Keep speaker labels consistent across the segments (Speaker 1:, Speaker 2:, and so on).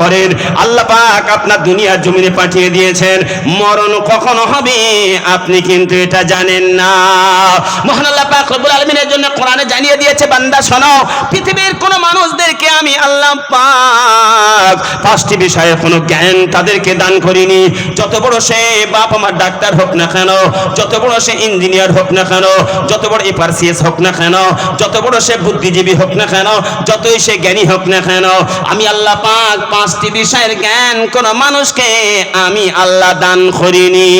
Speaker 1: করেন আল্লাহ পাক আপনার দুনিয়ার জমিনে পাঠিয়ে দিয়েছেন। মরণ কখন হবে? আপনি কিন্তু এটা জানেন না। মহান আল্লাহ পাক রব্বুল আলামিনের জন্য কোরআনে জানিয়ে দিয়েছে, বান্দা শোনো, পৃথিবীর কোন মানুষদেরকে আমি আল্লাহ পাক পাঁচটি বিষয়ের কোনো জ্ঞান তাদেরকে দান করিনি। যত বড় সে বাপ আমার ডাক্তার হোক না কেন, যত বড় সে ইঞ্জিনিয়ার হোক না কেন, যত বড় এপারসিএস হোক না কেন, যত বড় সে বুদ্ধিজীবী হোক না কেন, যতই সে জ্ঞানী হোক না কেন, আমি আল্লাহ পাক পাঁচটি বিষয়ের জ্ঞান কোন মানুষকে আমি আল্লাহ দান করিনি।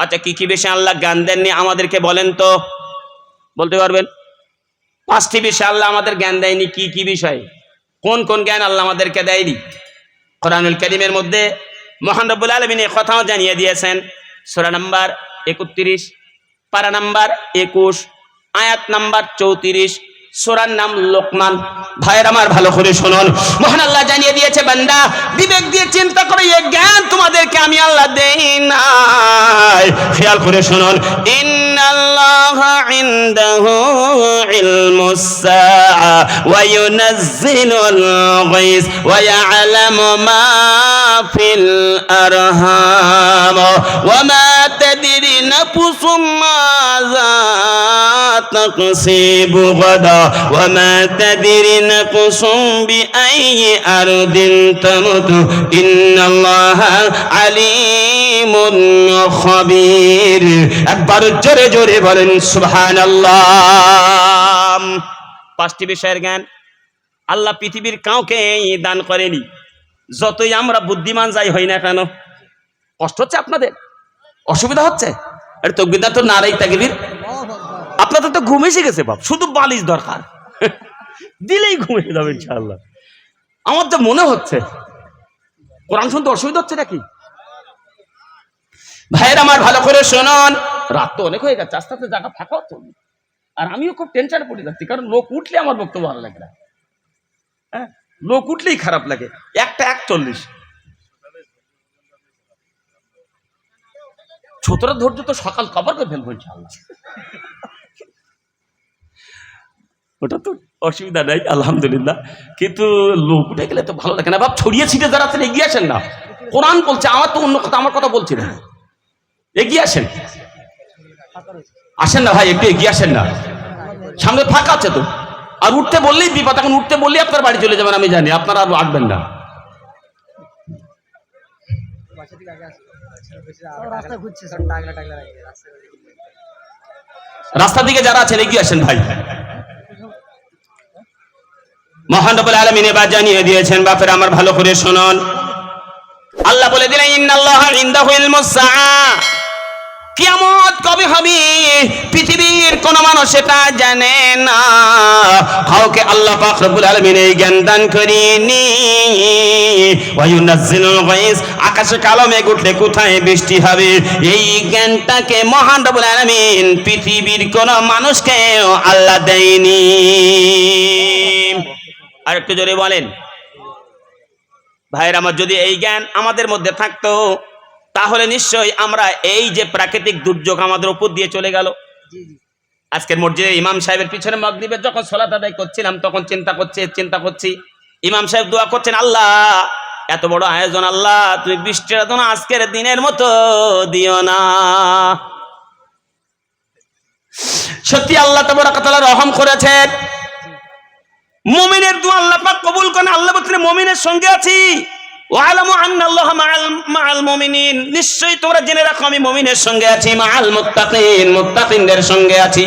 Speaker 1: আচ্ছা কি কি বিষয়ে আল্লাহ জ্ঞান দেননি আমাদেরকে বলেন তো। বলতে পারবেন? পাঁচটি বিষয় আল্লাহ আমাদের জ্ঞান দেয়নি, কি কি বিষয়? কোন কোন জ্ঞান আল্লাহ আমাদেরকে দেয়নি? কোরআনুল করিমের মধ্যে মহান রব্বুল আলমিন এ কথাও জানিয়ে দিয়েছেন, সোরা নাম্বার একত্রিশ, পারা নাম্বার একুশ, আয়াত নাম্বার চৌত্রিশ সোরার নাম লোকমান। ভাইয়ের আমার ভালো করে শুনুন। মহান আল্লাহ জানিয়ে দিয়েছে, বান্দা, বিবেক দিয়ে চিন্তা করে, এ জ্ঞান তোমাদেরকে আমি আল্লাহ দেই নাই। খেয়াল করে শুনুন। ইন্নাল্লাহ ইনদাহু ইলমুস সাআ ওয়া ইউনাজ্জিলুল গায়স ওয়া ইয়ালামু মা ফিল আরহাম ওয়া মা তাদরি নাফসুম মাযা তাকসিবু গাদা। وما تدري نفس بأي أرض تموت إن الله عليم خبير একবার জোরে জোরে বলেন সুবহান পাঁচটি বিষয়ের জ্ঞান আল্লাহ পৃথিবীর কাউকে দান করেনি যতই আমরা বুদ্ধিমান যাই হই না কেন কষ্ট হচ্ছে আপনাদের অসুবিধা হচ্ছে এটা তকবিদা তো নারাই তাকবির আপনাদের তো ঘুম এসে গেছে, বাপ। শুধু বালিশ দরকার। দিলেই ঘুমিয়ে যাবে, ইনশাআল্লাহ। আমার তো মনে হচ্ছে, কোরআন শুনতে অসুবিধা হচ্ছে নাকি? ভাইয়ের আমার ভালো করে শোনান। রাত তো অনেক হয়ে গেছে, আস্তে আস্তে জায়গা ফাঁকা হতো আর আমিও খুব টেনশনে পড়ে যাচ্ছি, কারণ লোক উঠলে আমার বক্তব্য ভালো লাগে না। হ্যাঁ? লোক উঠলেই খারাপ লাগে। একটা একচল্লিশ। ছোটরা ধৈর্য তো সকাল কভার করে ফেলব, ইনশাআল্লাহ। ওটা তো অসুবিধা নাই, আলহামদুলিল্লাহ। কিন্তু লোক উঠে গেলে তো ভালো লাগে না। বাপ ছড়িয়ে ছিটে যারা আছেন, এগিয়ে আসেন না। কোরআন বলছে, আমার তো অন্য কথা, আমার কথা বলছি না। এগিয়ে আসেন। আসেন না ভাই, একটু এগিয়ে আসেন না। সামনে ফাঁকা আছে তো। আর উঠতে বললেই বিপদ, এখন উঠতে বললেই আপনার বাড়ি চলে যাবেন, আমি জানি। আপনারা আর আসবেন না। রাস্তার দিকে যারা আছেন, এগিয়ে আসেন ভাই। মহান রব্বুল আলামিন এবার জানিয়ে দিয়েছেন, বাপের আমার ভালো করে শুনুন। আল্লাহ বলে দিলেন, ইন্নাল্লাহ ইনদাহু ইলমুস কিয়ামত কবে হবে? পৃথিবীর কোন মানুষ সেটা জানে না। কাউকে আল্লাহ পাক রব্বুল আলামিন এই জ্ঞান দান করিনি। ওয়া ইউনাজ্জিলুল গায়স আকাশে কালো মেঘ উঠলে কোথায় বৃষ্টি হবে? এই জ্ঞানটাকে মহান রব্বুল আলামিন পৃথিবীর কোন মানুষকে আল্লাহ দেয়নি। আর একটু জোরে বলেন। ভাইয়ের আমার যদি এই জ্ঞান আমাদের মধ্যে থাকতো তাহলে নিশ্চয়ই আমরা এই যে প্রাকৃতিক দুর্যোগ আমাদের উপর দিয়ে চলে গেল। আজকের মসজিদে ইমাম সাহেবের পিছনে মগরিবের যখন সলাত আদায় করছিলাম তখন চিন্তা করছি চিন্তা করছি ইমাম সাহেব দোয়া করছেন আল্লাহ এত বড় আয়োজন আল্লাহ তুমি বৃষ্টির আজকের দিনের মতো দিও না। সত্যি আল্লাহ তবরাকাতালা রহম করেছেন। মুমিনের দোয়া আল্লাহ পাক কবুল করেন, আল্লাহ বলছেন মুমিনের সঙ্গে আছি। নিশ্চয়ই তোমরা জেনে রাখো, আমি মমিনের সঙ্গে আছি মাল মুত্তাকিন, মুত্তাকিনদের সঙ্গে আছি।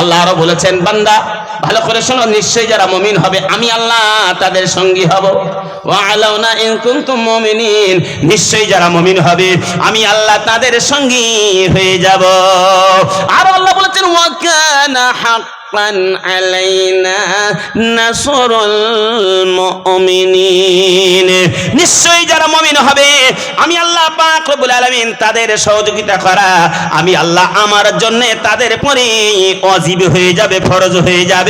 Speaker 1: আল্লাহ আরও বলেছেন, বান্দা ভালো করে শোনো, নিশ্চয়ই যারা মমিন হবে, আমি আল্লাহ তাদের সঙ্গী হব। নিশ্চয়ই যারা মমিন হবে, আমি আল্লাহ তাদের সঙ্গী হয়ে যাব। আর আল্লাহ বলেছেন মুমিনিন। নিশ্চয়ই যারা মুমিন হবে, আমি আল্লাহ আলামিন তাদের সহযোগিতা করা, আমি আল্লাহ আমার জন্য তাদের পরে অজীব হয়ে যাবে, ফরজ হয়ে যাবে।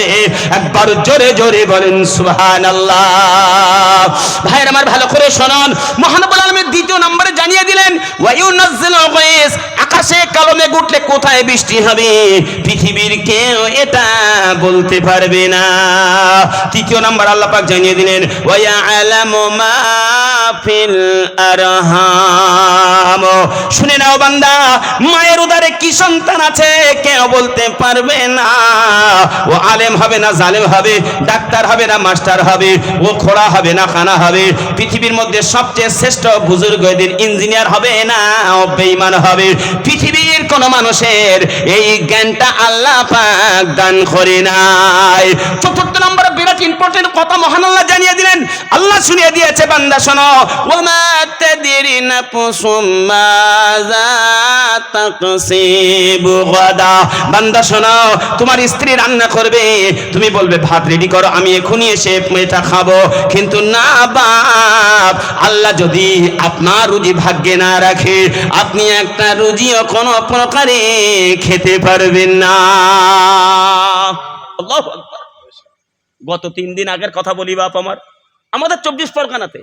Speaker 1: একবার জোরে জোরে বলেন, সুবহানাল্লাহ। ভাইয়ের আমার ভালো করে শুনুন। মহানবুল আলমের দ্বিতীয় নম্বরে জানিয়ে দিলেন আকাশে কালো মেঘ উঠলে কোথায় বৃষ্টি হবে? পৃথিবীর কেউ এটা বলতে পারবে না। তৃতীয় নম্বর আল্লাহ পাক জানিয়ে দিলেন শুনে নাও বান্দা, মায়ের উদারে কি সন্তান আছে? কেউ বলতে পারবে না। ও আলেম হবে না, জালেম হবে, ডাক্তার হবে না, মাস্টার হবে, ও খোড়া হবে না, খানা হবে। পৃথিবীর মধ্যে সবচেয়ে শ্রেষ্ঠ বুজুর্গদের ইঞ্জিনিয়ার হবে না বেঈমান হবে। পৃথিবীর কোন মানুষের এই জ্ঞানটা আল্লাহ পাক দান করে নাই। চতুর্থ নম্বর বিরাট ইম্পর্টেন্ট কথা মহান আল্লাহ জানিয়ে দিলেন। আল্লাহ শুনিয়ে দিয়েছে, বান্দা শোনো। ওমা তাদিরি নাফসুম মাযা তাকসিবু গাদা। বান্দা শোনো, তোমার স্ত্রী রান্না করবে। তুমি বলবে, ভাত রেডি করো, আমি এখনই এসে এটা খাব। কিন্তু না, বাপ, আল্লাহ যদি আপনার রুজি ভাগ্যে না রাখে, আপনি একটা রুজিও কোনো প্রকারে খেতে পারবেন না। গত তিন দিন আগের কথা বলি বাপ আমার। আমাদের চব্বিশ পরগনাতে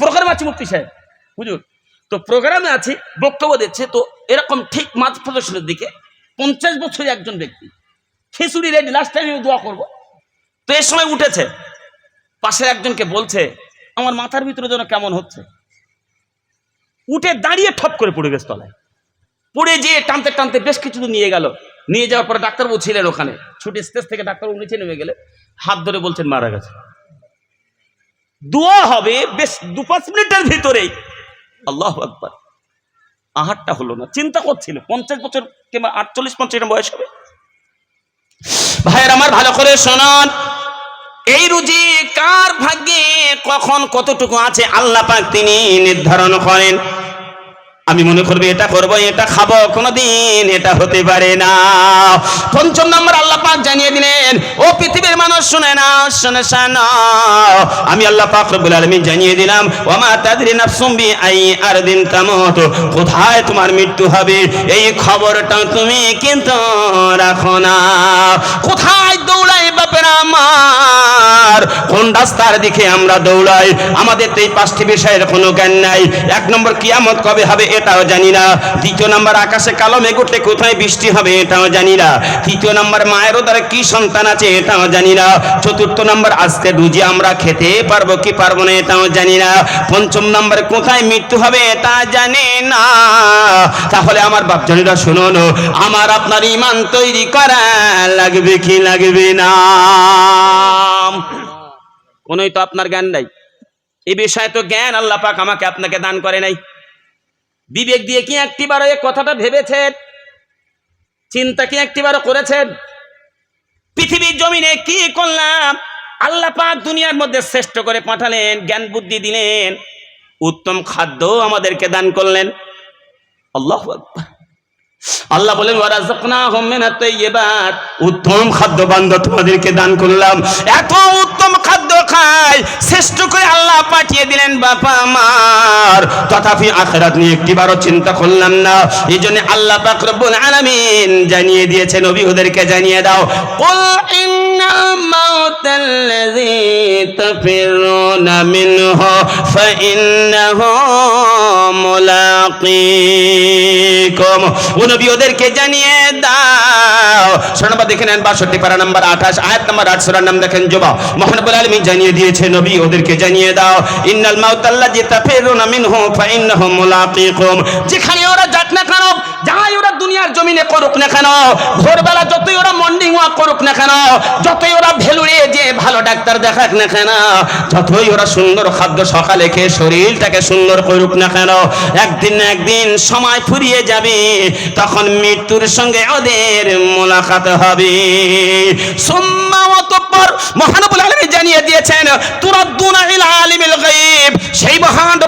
Speaker 1: প্রোগ্রাম আছে মুক্তি সাহেব। বুঝুন তো প্রোগ্রামে আছি, বক্তব্য দিচ্ছে, তো এরকম ঠিক মাঝ প্রদর্শনের দিকে পঞ্চাশ বছরের একজন ব্যক্তি। খিচুড়ি রেডি লাস্ট টাইম আমি দোয়া করব। তো এর সময় উঠেছে পাশে একজনকে বলছে, আমার মাথার ভিতরে যেন কেমন হচ্ছে? উঠে দাঁড়িয়ে ঠপ করে পড়ে গেছে তলায়। পড়ে যেয়ে টানতে টানতে বেশ কিছু নিয়ে গেল। নিয়ে যাওয়ার পরে ডাক্তারবাবু ছিলেন ওখানে। ছুটে স্টেজ থেকে ডাক্তারবাবু নিচে নেমে গেলে হাত ধরে বলছেন, মারা গেছে। দোয়া হবে বেশ দু পাঁচ মিনিটের ভিতরেই। আল্লাহ আকবার। আহারটা হলো না। চিন্তা করছিল, পঞ্চাশ বছর কিংবা আটচল্লিশ পঞ্চাশ বয়স হবে। ভাইয়ের আমার ভালো করে শোনান। এই রুজি কার ভাগ্যে কখন কতটুকু আছে আল্লাহ পাক তিনি নির্ধারণ করেন। আমি মনে করব এটা করব, এটা খাব, কোনোদিন এটা হতে পারে না। পঞ্চম নম্বর আল্লাহ পাক জানিয়ে দিলেন, ও পৃথিবীর মানুষ, শুনে না শুনে শোনো। আমি আল্লাহ পাক রব্বুল আলামিন জানিয়ে দিলাম ওমা তাদরি নাফসুম বি আই আরদিন তামুত। কোথায় তোমার মৃত্যু হবে? এই খবরটা তুমি কিন্তু রাখো না। কোথায় দৌড়াই বাপেরা আমার কোন রাস্তার দিকে আমরা দৌড়াই? আমাদের তো এই পাঁচটি বিষয়ের কোনো জ্ঞান নাই। এক নম্বর কিয়ামত কবে হবে এটাও জানি না। দ্বিতীয় নম্বর আকাশে কালো মেঘ উঠলে কোথায় বৃষ্টি হবে এটাও জানি না। তৃতীয় নম্বর মায়ের ওদারে কি সন্তান আছে এটাও জানি না। চতুর্থ নম্বর, আজকে রুজি আমরা খেতে পারব কি পারব না এটাও জানি না। পঞ্চম নম্বর, কোথায় মৃত্যু হবে এটা জানি না। তাহলে আমার বাপজনীরা শুনুন, আমার আপনার ইমান তৈরি করা লাগবে কি লাগবে না? কোনোই তো আপনার জ্ঞান নাই। এই বিষয়ে তো জ্ঞান আল্লাহ পাক আমাকে আপনাকে দান করে নাই। বিবেক দিয়ে কি একটিবারও এই কথাটা ভেবেছেন? চিন্তা কি একটিবারও করেছেন? পৃথিবীর জমিনে কি করলাম? আল্লাহ পাক দুনিয়ার মধ্যে শ্রেষ্ঠ করে পাঠালেন, জ্ঞান বুদ্ধি দিলেন, উত্তম খাদ্য আমাদেরকে দান করলেন। আল্লাহ আল্লাহ বলেন উত্তম খাদ্য তোমাদেরকে দান করলাম। এত উত্তম খাদ্য শ্রেষ্ঠ করে আল্লাহ পাঠিয়ে দিলেন আমার। তথাপি আখিরাত নিয়ে একটিবারও চিন্তা করলাম না। এই জন্য আল্লাহ পাক রব্বুল আলামিন জানিয়ে দিয়েছেন, নবী ওদেরকে জানিয়ে দাও। কুল ফাইন্নাহু মুলাকীকুম ও নবী, ওদেরকে জানিয়ে দাও। শোনাবা দেখে নেন, বাষট্টি, পারা নাম্বার আঠাশ, আয়াত নাম্বার নাম দেখেন জবা মহানবুল আলমী জানিয়ে দিয়েছে, নবী, ওদেরকে জানিয়ে দাও। ইন্নাল মাউতাল্লাহ যে তাফিরুনা মিনহু ফাইন্নাহু মুলাকিকুম যেখানে ওরা যাক না যাই ওরা দুনিয়ার জমিনে করুক না কেন? ভোরবেলা যতই ওরা মর্নিং ওয়াক করুক না কেন, যতই ওরা ভেলুড়ে যে ভালো ডাক্তার দেখাক না কেন, যতই ওরা সুন্দর খাদ্য সকালে খেয়ে শরীরটাকে সুন্দর করুক না কেন, একদিন না একদিন সময় ফুরিয়ে যাবে, তখন মৃত্যুর সঙ্গে ওদের মোলাকাত হবে। সুম্মা অতঃপর মহানবুল আলমী জানিয়ে দিয়েছেন, তুরাদ্দুনা ইলা আলিমিল গায়ব, সেই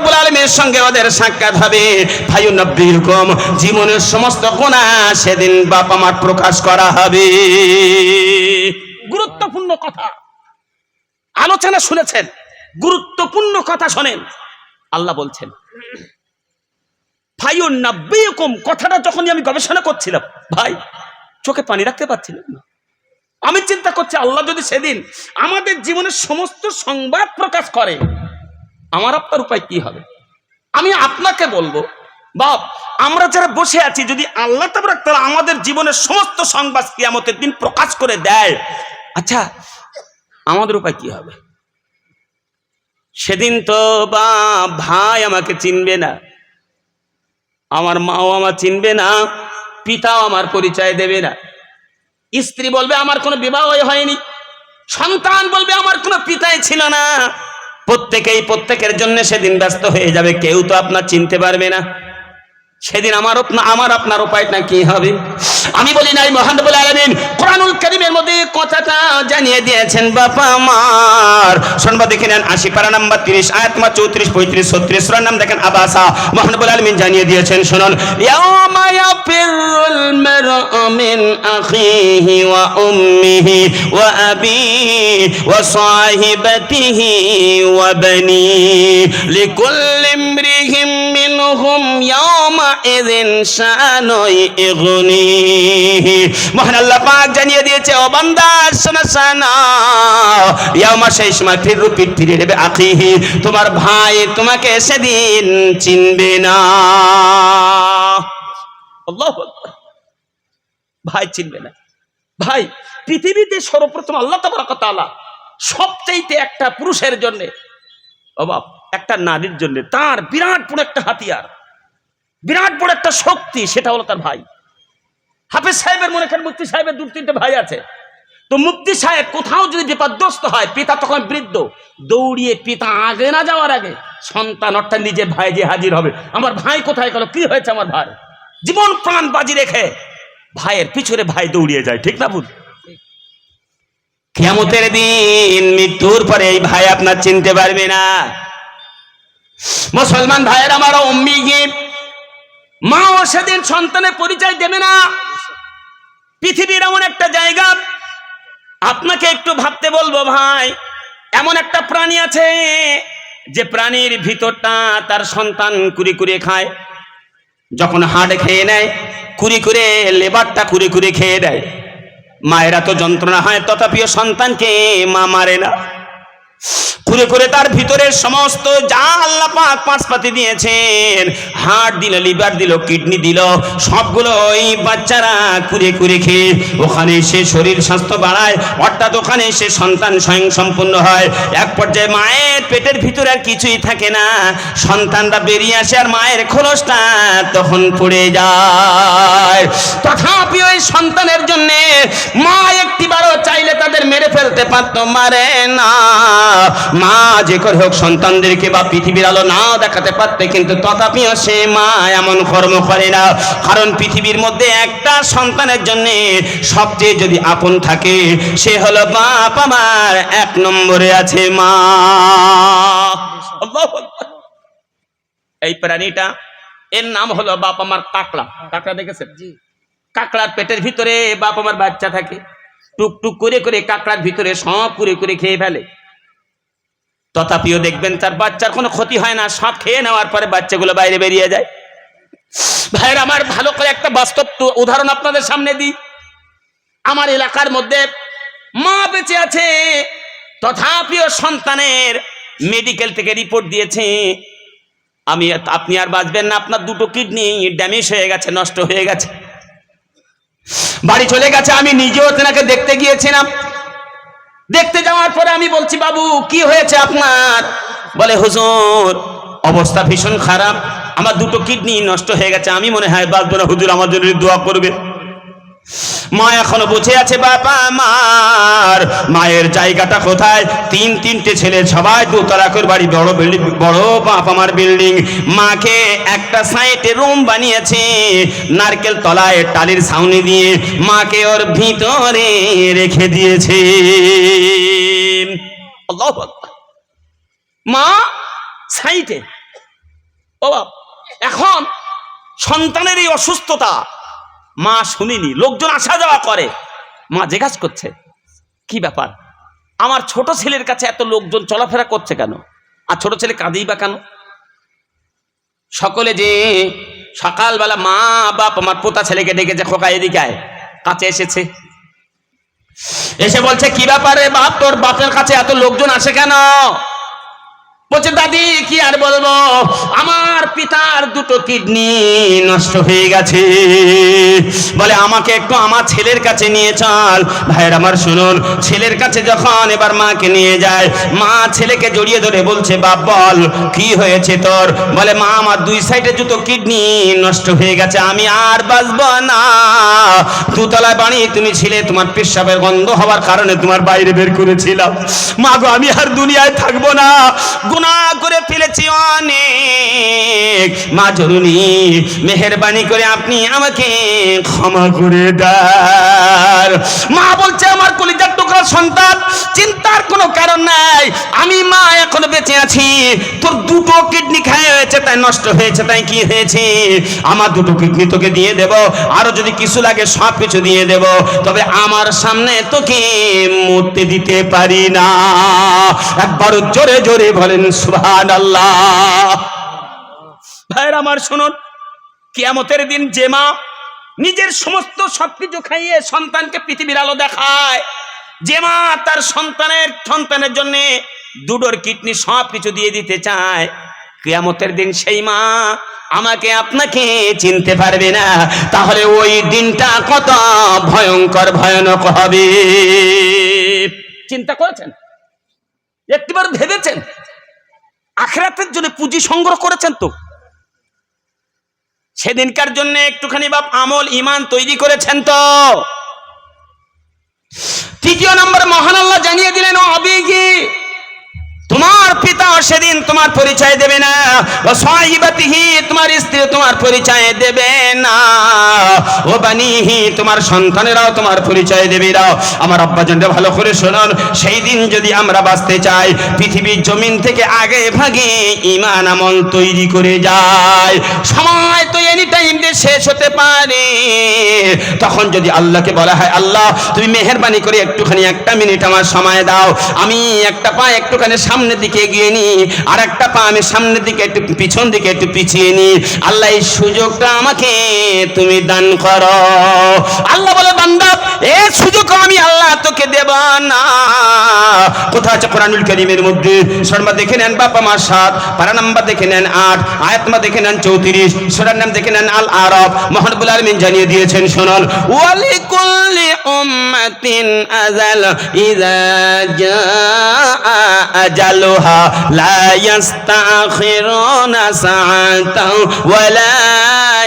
Speaker 1: রব্বুল আলমীর সঙ্গে ওদের সাক্ষাৎ হবে। ফায়ুনাব্বিরকুম জীবনের সমস্ত গুনাহ সেদিন বাবা মার প্রকাশ করা হবে। গুরুত্বপূর্ণ কথা। আলোচনা শুনেছেন, গুরুত্বপূর্ণ কথা শোনেন। আল্লাহ বলছেন ভাইও নাব্বিয়কুম কথাটা যখনই আমি গবেষণা করছিলাম, ভাই, চোখে পানি রাখতে পারছিলাম না। আমি চিন্তা করছি, আল্লাহ যদি সেদিন আমাদের জীবনের সমস্ত সংবাদ প্রকাশ করে আমার আপনার উপায় কি হবে? আমি আপনাকে বলব, বাপ, আমরা যারা বসে আছি, যদি আল্লাহ তাবরাক তাআলা আমাদের জীবনের সমস্ত সংবাদ কিয়ামতের দিন প্রকাশ করে দেয় আচ্ছা আমাদের উপায় কি হবে? সেদিন তো বা ভাই আমাকে চিনবে না, আমার মাও আমার চিনবে না, পিতাও আমার পরিচয় দেবে না। স্ত্রী বলবে, আমার কোনো বিবাহ হয়নি। সন্তান বলবে, আমার কোনো পিতাই ছিল না। প্রত্যেকেই প্রত্যেকের জন্য সেদিন ব্যস্ত হয়ে যাবে। কেউ তো আপনার চিনতে পারবে না। সেদিন আমার আমার আপনার উপায়টা কি হবে? আমি বলি নাই মহানবুল বলে আলমিন কোরআনুল করিমের মধ্যে কথাটা জানিয়ে দিয়েছেন, বাবা আমার। শুনবা, দেখে নেন, আশি পারা নাম্বার তিরিশ, আয়াত মা চৌত্রিশ, পঁয়ত্রিশ, ছত্রিশ, সুরার নাম দেখেন, আবাসা। মহান বলে আলমিন জানিয়ে দিয়েছেন, শুনুন। ওয়া আবিহি ওয়া সাহিবাতিহি ওয়া বানি। লিকুল্লি ইমরিহিম মিনহুম ইয়াওমাইযিন শানুই ইগনিহি। মহান আল্লাহ পাক জানিয়ে দিয়েছে, ও বান্দা, শোনা শোনা। ইয়ামা সেই সময় ফিরু পিঠ ফিরে নেবে আখিহি তোমার ভাই তোমাকে সেদিন চিনবে না। ভাই চিনবে না। ভাই, পৃথিবীতে সর্বপ্রথম আল্লাহ তাবারাক তাআলা সবচাইতে একটা পুরুষের জন্য অবাব একটা নারীর জন্য, তার বিরাট বড় একটা হাতিয়ার, বিরাট বড় একটা শক্তি, সেটা হলো তার ভাই। হাফেজ সাহেবের মনে করেন মুফতি সাহেবের দু তিনটে ভাই আছে। তো মুফতি সাহেব কোথাও যদি বিপদগ্রস্ত হয়, পিতা তখন বৃদ্ধ। দৌড়িয়ে পিতা আগে না যাওয়ার আগে সন্তান অর্থাৎ নিজের ভাই যে হাজির হবে। আমার ভাই কোথায় গেল? কি হয়েছে আমার ভাই? জীবন প্রাণ বাজি রেখে ভাইয়ের পিছনে ভাই দৌড়িয়ে যায়, ঠিক না ভুল? কেমতের দিন মৃত্যুর পরে এই ভাই আপনার চিনতে পারবে না। মুসলমান ভাইয়ের আমার অম্মি মা ও সেদিন সন্তানের পরিচয় দেবে না। পৃথিবীর এমন একটা জায়গা, আপনাকে একটু ভাবতে বলব ভাই, এমন একটা প্রাণী আছে যে প্রাণীর ভিতরটা তার সন্তান কুড়ি কুড়ে খায়। যখন হাড় খেয়ে নেয় কুড়ি করে লেবারটা কুড়ি কুড়ি খেয়ে দেয়। মায়েরা তো যন্ত্রণা হয়, তথাপিও সন্তানকে মা মারে না। করে করে তার ভিতরের সমস্ত যা আল্লাহ পাক পাঁচপাতি দিয়েছেন হার্ট দিল, লিভার দিল, কিডনি দিল, সবগুলো ওই বাচ্চারা কুড়ে কুড়ে খেয়ে ওখানে সে শরীর স্বাস্থ্য বাড়ায়। অর্থাৎ ওখানে সে সন্তান স্বয়ং সম্পূর্ণ হয়। এক পর্যায়ে মায়ের পেটের ভিতরে আর কিছুই থাকে না। সন্তানরা বেরিয়ে আসে আর মায়ের খোলসটা তখন পড়ে যায়। তথাপি ওই সন্তানের জন্য মা একটিবারও চাইলে তাদের মেরে ফেলতে পারত, মারে না। মা যে করে হোক সন্তানদেরকে বা পৃথিবীর আলো নাও দেখাতে পারতে কিন্তু তথাপিও সে মা এমন কর্ম করে না। কারণ পৃথিবীর মধ্যে একটা সন্তানের জন্য সবচেয়ে যদি আপন থাকে সে হলো বাপ আমার। এক নম্বরে আছে মা। এই প্রাণীটা এর নাম হলো বাপ আমার কাকড়া কাকড়া দেখেছেন?
Speaker 2: জি।
Speaker 1: কাকড়ার পেটের ভিতরে বাপ আমার বাচ্চা থাকে। টুক টুক করে করে কাকড়ার ভিতরে সব করে করে খেয়ে ফেলে। তথাপিও দেখবেন তার বাচ্চার কোনো ক্ষতি হয় না সব খেয়ে নেওয়ার পরে বাচ্চাগুলো বাইরে বেরিয়ে যায়। ভাইয়ের, আমার ভালো করে একটা বাস্তব উদাহরণ আপনাদের সামনে দিই। আমার এলাকার মধ্যে মা বেঁচে আছে, তথাপিও সন্তানের মেডিকেল থেকে রিপোর্ট দিয়েছে। আমি আপনি আর বাঁচবেন না, আপনার দুটো কিডনি ড্যামেজ হয়ে গেছে, নষ্ট হয়ে গেছে। বাড়ি চলে গেছে, আমি নিজেও তেনাকে দেখতে গিয়েছিলাম। দেখতে যাওয়ার পরে আমি বলছি, বাবু, কি হয়েছে আপনার? বলে, হুজুর, অবস্থা ভীষণ খারাপ। আমার দুটো কিডনি নষ্ট হয়ে গেছে। আমি মনে হয় বাঁচবো না। হুজুর আমার জন্য দোয়া করবে। মা এখনও বসে আছে বাবা মার মায়ের জায়গাটা কোথায়? তিন তিনটে ছেলে, সবাই দোতলা করে বাড়ি, বড় বিল্ডিং, বড় বাপ আমার বিল্ডিং। মাকে একটা সাইটে রুম বানিয়েছে, নারকেল তলায় টালির ছাউনি দিয়ে মাকে ওর ভিতরে রেখে দিয়েছে। মা সাইটে ও এখন সন্তানের এই অসুস্থতা। মা শুনিনি, লোকজন আসা যাওয়া করে। মা জিজ্ঞাসা করছে, কি ব্যাপার? আমার ছোট ছেলের কাছে এত লোকজন চলাফেরা করছে কেন? আর ছোট ছেলে কাঁদেই বা কেন? সকলে যে সকালবেলা মা, বাপ আমার পোতা ছেলেকে ডেকেছে, খোকা এদিকে কাছে এসেছে। এসে বলছে, কি ব্যাপারে বাপ? তোর বাপের কাছে এত লোকজন আসে কেন? বলছে, দাদি, কি আর বলব? আমার পিতার দুটো কিডনি নষ্ট হয়ে গেছে। বলে, আমাকে একটু আমার ছেলের কাছে নিয়ে চল। ভাইয়ের, আমার শুনুন, ছেলের কাছে যখন এবার মাকে নিয়ে যায়, মা ছেলেকে জড়িয়ে ধরে বলছে, বাপ, বল, কি হয়েছে তোর? বলে, মা, আমার দুই সাইডে দুটো কিডনি নষ্ট হয়ে গেছে, আমি আর বাঁচবো না। দুতলায় বাড়ি, তুমি ছিলে, তোমার পেশাবের গন্ধ হওয়ার কারণে তোমার বাইরে বের করেছিলাম। মা গো, আমি আর দুনিয়ায় থাকব না। গুনাহ করে ফেলেছি অনেক। মা জরুরি মেহেরবানি করে আপনি আমাকে ক্ষমা করে দেন মা বলছে, আমার কলিজার টুকরা সন্তান, চিন্তার কোনো কারণ নাই। আমি মা এখনও বেঁচে আছি। তোর দুটো কিডনি খায় হয়েছে, তাই নষ্ট হয়েছে, তাই কি হয়েছে? আমার দুটো কিডনি তোকে দিয়ে দেব। আরও যদি কিছু লাগে, সব কিছু দিয়ে দেব। তবে আমার সামনে তোকে মরতে দিতে পারি না। একবার জোরে জোরে বলেন সুবহান আল্লাহ ভাইয়ের আমার শুনুন, কিয়ামতের দিন যে মা নিজের সমস্ত সবকিছু খাইয়ে সন্তানকে পৃথিবীর আলো দেখায়, যে মা তার সন্তানের সন্তানের জন্য দুটোর কিডনি সব কিছু দিয়ে দিতে চায়, কিয়ামতের দিন সেই মা আমাকে আপনাকে চিনতে পারবে না, তাহলে ওই দিনটা কত ভয়ঙ্কর, ভয়ানক হবে। চিন্তা করেছেন? একটিবার ভেবেছেন? আখেরাতের জন্য পুঁজি সংগ্রহ করেছেন তো? সেদিনকার জন্য একটুখানি বাপ আমল ইমান তৈরি করেছেন তো? তৃতীয় নম্বর মহান আল্লাহ জানিয়ে সেদিন তোমার পরিচয় দেবে না। ও সাহিবাতিহি, তোমার স্ত্রী তোমার পরিচয় দেবে না। ও বানিহি, তোমার সন্তানেরাও তোমার পরিচয় দেবে না। আমার আব্বা জানতে ভালো করে শুনুন, সেই দিন যদি আমরা বাঁচতে চাই, পৃথিবীর জমিন থেকে আগে ভাগে ইমান আমল তৈরি করে যায় সময় তো এনি টাইম দিয়ে শেষ হতে পারে। তখন যদি আল্লাহকে বলা হয়, আল্লাহ, তুমি মেহরবানি করে একটুখানি একটা মিনিট আমার সময় দাও। আমি একটা পা একটুখানি সামনের দিকে এগিয়ে আর একটা পা আমি সামনের দিকে একটু পিছন দিকে একটু পিছিয়ে আল্লাহ, এই সুযোগটা আমাকে তুমি দান আল্লাহ বলে এই সুযোগ আমি আল্লাহ তোকে দেব না। আছে কোরআনুল করিমের মধ্যে? শর্মা দেখে নেন আমার সাত, পারা নাম্বার দেখে নেন আট, আয়াত নাম্বার দেখে নেন চৌত্রিশ, সোরার নাম দেখে নেন আল আরব। মহানবুল আলমিন জানিয়ে দিয়েছেন, শুনুন। ওয়ালিকুল্লি উম্মাতিন আজাল ইযা জাআ আজালুহা ইয়াস্তাখিরুনা সাআতাও ওয়া লা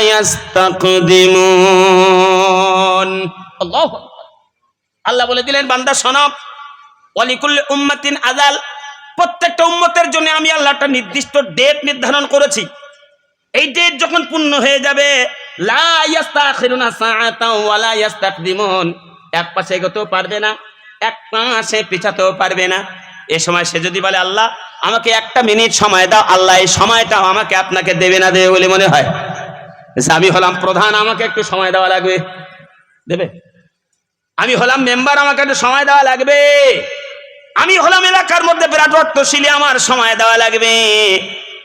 Speaker 1: ইয়াস্তাকদিমুন আল্লাহ বলে দিলেন, বান্দা শোনো অলিকুল্লি উম্মাতিন আজাল প্রত্যেকটা উম্মতের জন্য আমি আল্লাহটা নির্দিষ্ট ডেট নির্ধারণ করেছি। এই ডেট যখন পূর্ণ হয়ে যাবে এক পাশে এগোতেও পারবে না, এক পাশে পিছাতেও পারবে না। এ সময় সে যদি বলে, আল্লাহ, আমাকে একটা মিনিট সময় দাও, আল্লাহ, এই সময়টা আমাকে আপনাকে দেবে না, দেবে বলে মনে হয়। আমি হলাম প্রধান, আমাকে একটু সময় দেওয়া লাগবে। দেবে? আমি হলাম মেম্বার, আমাকে একটু সময় দেওয়া লাগবে। আমি হলাম এলাকার মধ্যে বিরাট আমার সময় দেওয়া লাগবে।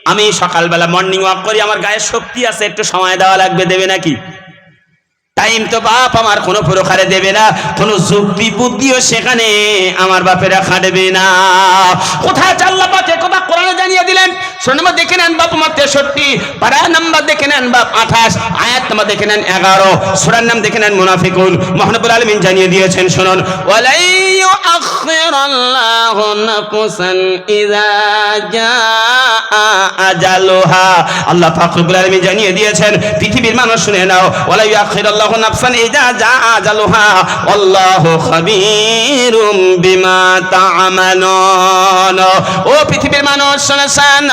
Speaker 1: আমি সকালবেলা মর্নিং ওয়াক করি, আমার গায়ে শক্তি আছে, একটু সময় দেওয়া লাগবে, দেবে নাকি? টাইম তো বাপ আমার কোনো প্রকারে দেবে না, কোনো যুক্তি বুদ্ধিও সেখানে আমার বাপেরা খাটবে না। কোথায় চাল্লা পাচ্ছে কথা কোরআনে জানিয়ে দিলেন? দেখে নেন বাপ আমার তেষট্টি পাড়া নাম্বার দেখে নেন বাপ আঠাশ, আয়াত নাম্বার দেখে নেন এগারো নাম দেখে নেন মহানবুল আলমিন জানিয়ে দিয়েছেন, শুনুন আল্লাহ পাক রব্বুল আলামিন জানিয়ে দিয়েছেন, পৃথিবীর মানুষ শুনে নাও, ওয়ালাই আখিরাল্লাহু নাফসান ইযা জাআ আজালুহা আল্লাহু খাবীরুম বিমা তা'মালুন ও পৃথিবীর মানুষ শুনেছেন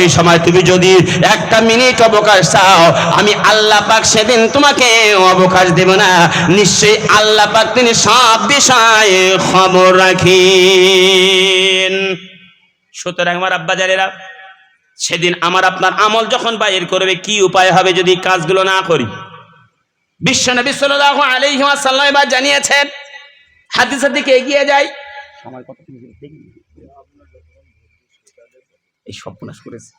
Speaker 1: এই সময় তুমি যদি একটা মিনিট অবকাশ চাও, আমি আল্লাহ পাক সেদিন তোমাকে অবকাশ দেব না। নিশ্চয়ই আল্লাহ পাক তিনি সব বিষয়ে খবর রাখেন। সুতরাং আমার আব্বা জানেরা সেদিন আমার আপনার আমল যখন বাইর করবে, কি উপায় হবে যদি কাজগুলো না করি? বিশ্বনবী সাল্লাল্লাহু আলাইহি ওয়াসাল্লাম এবার জানিয়েছেন এগিয়ে যাই। এই করেছে।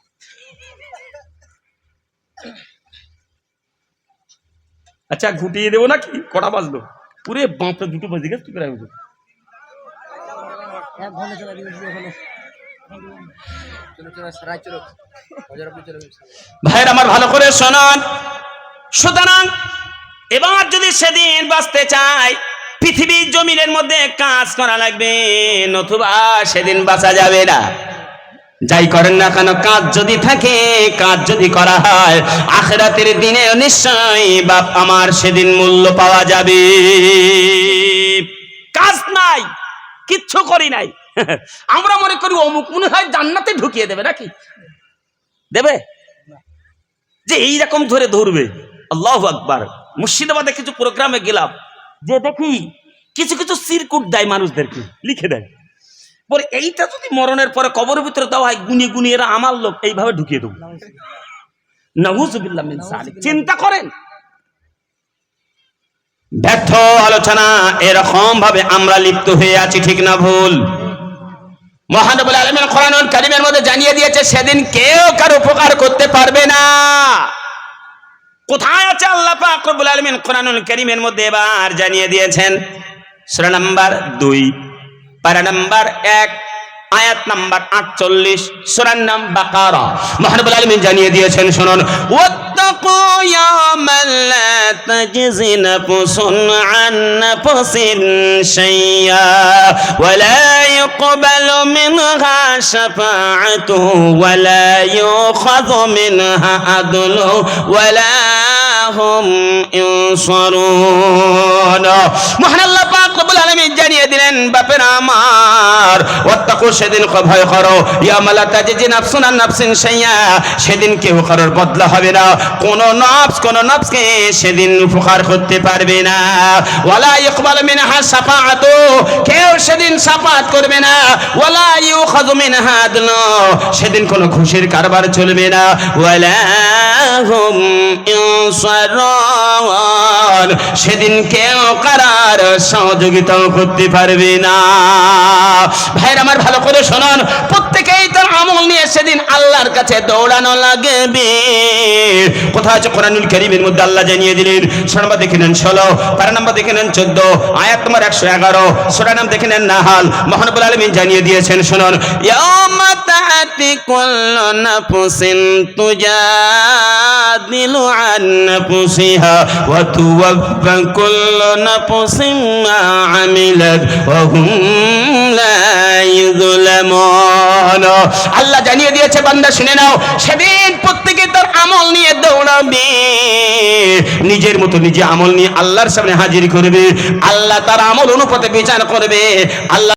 Speaker 1: আচ্ছা ঘুটিয়ে দেবো নাকি? কটা বাজলো? পুরে বাঁপটা দুটো বাজে গেছে তুই ভাইয়ের আমার ভালো করে শোনান। সুতরাং, এবার যদি সেদিন বাঁচতে চাই, পৃথিবীর জমিনের মধ্যে কাজ করা লাগবে, নতুবা সেদিন বাঁচা যাবে না। যাই করেন না কেন, কাজ যদি থাকে, কাজ যদি করা হয়, আখেরাতের দিনে নিশ্চয়ই বাপ আমার সেদিন মূল্য পাওয়া যাবে। কাজ নাই, কিচ্ছু করি নাই। আমরা মনে করি অমুক, মনে হয় জান্নাতে ঢুকিয়ে দেবে নাকি? দেবে? যে এইরকম ধরে ধরবে। আল্লাহ আকবার। মুর্শিদাবাদে কিছু প্রোগ্রামে গেলাম, যে দেখি কিছু কিছু সিরকুট দেয় মানুষদেরকে, লিখে দেয়। পরে এইটা যদি মরণের পরে কবরের ভিতরে দেওয়া হয় গুনিয়ে গুনিয়ে এরা আমার লোক, এইভাবে ঢুকিয়ে দেবো। চিন্তা করেন। ব্যর্থ আলোচনা এরকম ভাবে আমরা লিপ্ত হয়ে আছি, ঠিক না ভুল? মহানবুল আলমের কোরআনুল কারিমের মধ্যে জানিয়ে দিয়েছে, সেদিন কেউ কার উপকার করতে পারবে না। কোথায় আছে আল্লাহ পাক আলামিন কোরআনুল কারীমের মধ্যে এবার জানিয়ে দিয়েছেন? সূরা নাম্বার দুই। পারা নাম্বার 1 আয়াত নাম্বার 48 সূরার নাম বাকারা। মহানবুল আলামিন জানিয়ে দিয়েছেন, শুনুন। ওয়াত্তাকু ইয়াওমান লা তাজজি নাফসুন আন নাফসিন শাইয়্যা ওয়ালা ইউকবালু মিনহা শাফাআতু ওয়ালা ইউখাযু মিনহা আদলু ওয়ালা হুম ইনসারুন মহান আল্লাহ পাক রব্বুল আলামিন জানিয়ে দিলেন, বাপের আমার, ওয়াত্তাকু সেদিন ভয় করো। তাজিজি নাফসুন শাইয়া, সেদিন কেউ কারোর বদলা হবে না। কোন কোন সেদিন উপকার করতে পারবে না। ওয়ালা ইকবাল মিনহা কেউ সেদিন শাফাত করবে না। ওয়ালা ইউখাযু মিনহা আদলু, সেদিন কোনো ঘুষের কারবার চলবে না। ওয়ালা সেদিন কেউ কারার সহযোগিতাও করতে পারবে না। ভাইয়ের আমার ভালো করে শোনান প্রত্যেকেই তার আমল নিয়ে সেদিন আল্লাহর কাছে দৌড়ানো লাগবে কোথায় আছে কোরআনুল কারীমের মধ্যে আল্লাহ জানিয়ে দিলেন? শোনাবা দেখে নেন ষোলো পারা নাম্বার দেখে নেন চোদ্দ আয়াত তোমার একশো এগারো সোরা নাম দেখে নেন নাহাল। মহানবুল আলমিন জানিয়ে দিয়েছেন শুনুন। ইয়াউমা তাআতি কুল্লু নাফসিন তুজাদিলু আন নাফসিহা ওয়া তুওয়াফা কুল্লু নাফসিন মা আমিলাত ওয়া হুম লা আল্লাহ জানিয়ে দিয়েছে বান্দা শুনে নাও, সেদিন প্রত্যেকে তার আমল নিয়ে দৌড়াবে। নিজের মতো নিজে আমল নিয়ে আল্লাহর সামনে হাজির করবে। আল্লাহ তার আমল অনুপাতে বিচার করবে। আল্লাহ